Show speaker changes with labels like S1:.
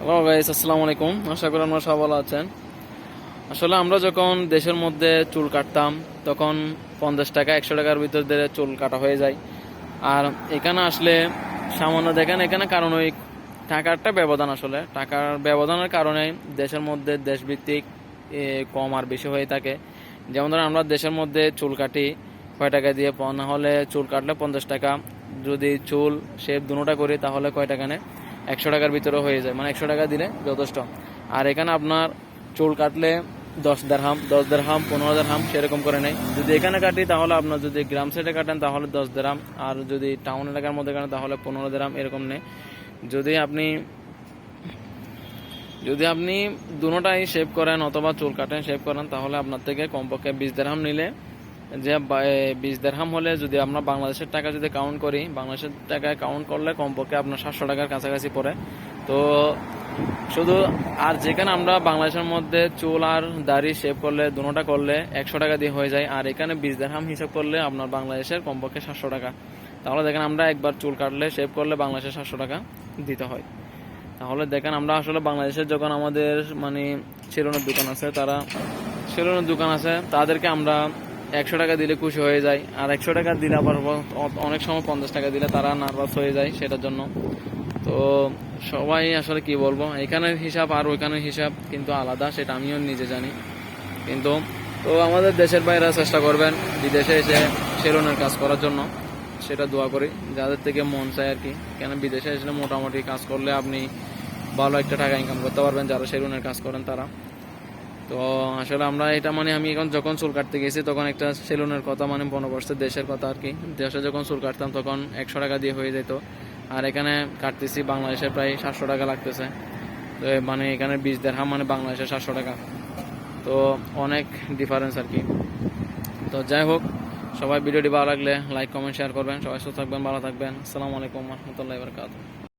S1: Hello guys আসসালামু আলাইকুম আশা করি আপনারা সব ভালো আছেন। আসলে আমরা যখন দেশের মধ্যে চুল কাটতাম, তখন পঞ্চাশ টাকা, একশো টাকার ভিতর দিয়ে চুল কাটা হয়ে যায়। আর এখানে আসলে সামান্য দেখেন, এখানে কারণ ওই টাকারটা ব্যবধান আসলে। টাকার ব্যবধানের কারণে দেশের মধ্যে দেশভিত্তিক কম আর বেশি হয়ে থাকে। যেমন ধরেন, আমরা দেশের মধ্যে চুল কাটি, কয় টাকা দিয়ে না হলে চুল কাটলে পঞ্চাশ টাকা। যদি চুল শেপ দুটোটা করি, তাহলে কয় টাকা নেয়? একশো টাকার ভিতরে হয়ে যায়। মানে একশো টাকা দিলে যথেষ্ট। আর এখানে আপনার চুল কাটলে দশ দেড়হাম দশ দেড়হাম, পনেরো দেড়হাম সেরকম করে নেই যদি এখানে কাটি তাহলে আপনার যদি গ্রাম সাইডে কাটেন তাহলে দশ দেড়হাম, আর যদি টাউন এলাকার মধ্যে কাটেন তাহলে পনেরো দেড়হাম এরকম নেই যদি আপনি যদি আপনি দুটোটাই শেভ করেন অথবা চুল কাটেন শেভ করেন, তাহলে আপনার থেকে কমপক্ষে বিশ দেড়হাম নিলে যে বিশ দেড়হাম হলে যদি আমরা বাংলাদেশের টাকা যদি কাউন্ট করি, বাংলাদেশের টাকায় কাউন্ট করলে কমপক্ষে আপনার সাতশো টাকার কাছাকাছি পড়ে। তো শুধু, আর যেখানে আমরা বাংলাদেশের মধ্যে চুল আর দাড়ি শেভ করলে দুটোটা করলে একশো টাকা দিয়ে হয়ে যায়, আর এখানে বিশ দেড়হাম হিসাব করলে আপনার বাংলাদেশের কমপক্ষে সাতশো টাকা। তাহলে দেখেন আমরা একবার চুল কাটলে শেভ করলে বাংলাদেশের সাতশো টাকা দিতে হয়। তাহলে দেখেন আমরা আসলে বাংলাদেশের যখন আমাদের মানে সেলুনের দোকান আছে, তারা সেলুনের দোকান আছে, তাদেরকে আমরা একশো টাকা দিলে খুশি হয়ে যায়, আর একশো টাকা দিলে আবার অনেক সময় পঞ্চাশ টাকা দিলে তারা নার্ভাস হয়ে যায় সেটার জন্য। তো সবাই আসলে কি বলব, এখানের হিসাব আর ওইখানের হিসাব কিন্তু আলাদা, সেটা আমিও নিজে জানি। কিন্তু তো আমাদের দেশের বাইরে চেষ্টা করবেন, বিদেশে এসে সেলুনের কাজ করার জন্য, সেটা দোয়া করি, যাদের থেকে মন চায় আর কি। কেন বিদেশে এসে মোটামুটি কাজ করলে আপনি ভালো একটা টাকা ইনকাম করতে পারবেন, যারা সেলুনের কাজ করেন তারা। তো আসলে আমরা এটা মানে আমি এখন যখন চুল কাটতে গেছি, তখন একটা সেলুনের কথা মানে মনে দেশের কথা আর কি। দেশে যখন চুল কাটতাম তখন একশো টাকা দিয়ে হয়ে যেত। আর এখানে কাটতেছি বাংলাদেশে প্রায় সাতশো টাকা লাগতেছে। তো মানে এখানে বিশ দেড়হাম মানে বাংলাদেশে সাতশো টাকা। তো অনেক ডিফারেন্স আর কি। তো যাই হোক, সবাই ভিডিওটি ভালো লাগলে লাইক কমেন্ট শেয়ার করবেন। সবাই সুস্থ থাকবেন, ভালো থাকবেন। আসসালামু আলাইকুম রহমতুল্লাহ বরকাত